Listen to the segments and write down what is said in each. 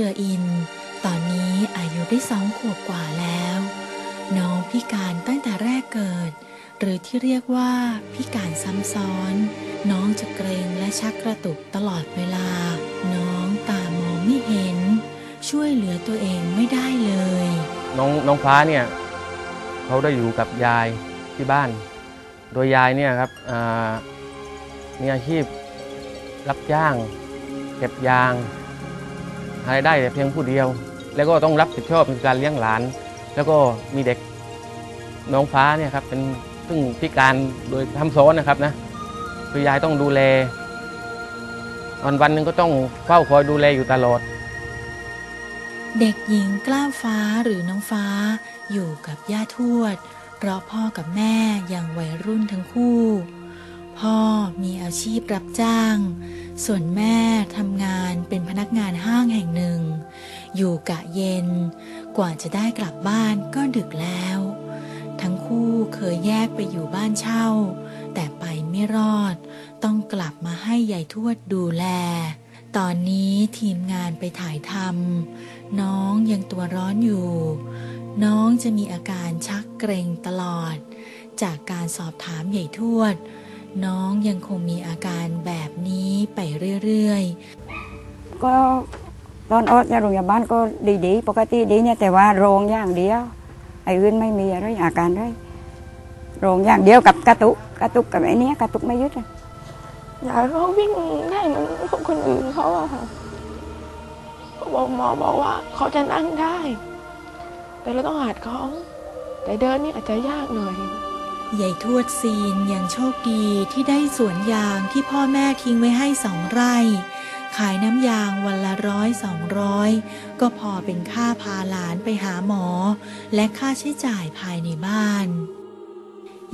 รืออิน ตอนนี้อายุได้สองขวบกว่าแล้ว น้องพิการตั้งแต่แรกเกิด หรือที่เรียกว่าพิการซ้ำซ้อน น้องจะเกรงและชักกระตุกตลอดเวลา น้องตามองไม่เห็น ช่วยเหลือตัวเองไม่ได้เลย น้องน้องฟ้าเนี่ยเขาได้อยู่กับยายที่บ้าน โดยยายเนี่ยครับมีอาชีพรับจ้าง เก็บยาง รายได้แต่เพียงผู้เดียว แล้วก็ต้องรับผิดชอบในการเลี้ยงหลาน แล้วก็มีเด็กน้องฟ้าเนี่ยครับเป็นซึ่งพิการโดยทำซ้อนนะครับนะคือยายต้องดูแลวันวันหนึ่งก็ต้องเฝ้าคอยดูแลอยู่ตลอด เด็กหญิงกล้าฟ้าหรือน้องฟ้า อยู่กับย่าทวด เพราะพ่อกับแม่ยังวัยรุ่นทั้งคู่ พ่อมีอาชีพรับจ้าง ส่วนแม่ทำงานเป็นพนักงานห้าง อยู่กะเย็น กว่าจะได้กลับบ้านก็ดึกแล้ว ทั้งคู่เคยแยกไปอยู่บ้านเช่า แต่ไปไม่รอด ต้องกลับมาให้ยายทวดดูแล ตอนนี้ทีมงานไปถ่ายทำน้องยังตัวร้อนอยู่ น้องจะมีอาการชักเกร็งตลอด จากการสอบถามใหญ่ทวด น้องยังคงมีอาการแบบนี้ไปเรื่อยๆก็ ตอนออกจากโรงพยาบาลก็ดีๆ ปกติดีเนี่ยแต่ว่าโรงอย่างเดียวไอ้อื่นไม่มีอะไรอาการเลยโรงอย่างเดียวกับกระตุกกระตุกกับไอ้เนี้ยกระตุกไม่ยึดอะอยากให้เขาวิ่งได้เหมือนคนคนอื่นเขาอะค่ะเขาบอกหมอบอกว่าเขาจะนั่งได้ แต่เราต้องหัดเขาแต่เดินนี่อาจจะยากหน่อยยายทวดซีนยังโชคดีที่ได้สวนยางที่พ่อแม่ทิ้งไว้ให้สองไร่ ขายน้ำยางวันละ ร้อยสองร้อยก็พอเป็นค่าพาหลานไปหาหมอ และค่าใช้จ่ายภายในบ้าน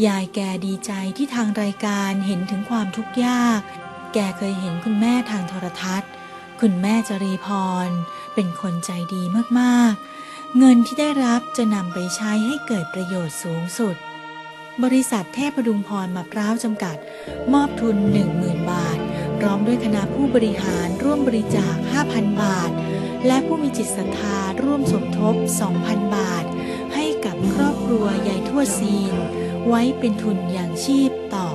ยายแกดีใจที่ทางรายการเห็นถึงความทุกข์ยาก แกเคยเห็นคุณแม่ทางโทรทัศน์ คุณแม่จรีพร เป็นคนใจดีมากๆ เงินที่ได้รับจะนำไปใช้ให้เกิดประโยชน์สูงสุด บริษัทเทพดุงพรมะพร้าวจำกัด มอบทุน 10,000 บาท พร้อมด้วยคณะผู้บริหารร่วมบริจาค 5,000 บาท และผู้มีจิตศรัทธาร่วมสมทบ 2,000 บาท ให้กับครอบครัวยายทวดซีน ไว้เป็นทุนอย่างชีพต่อ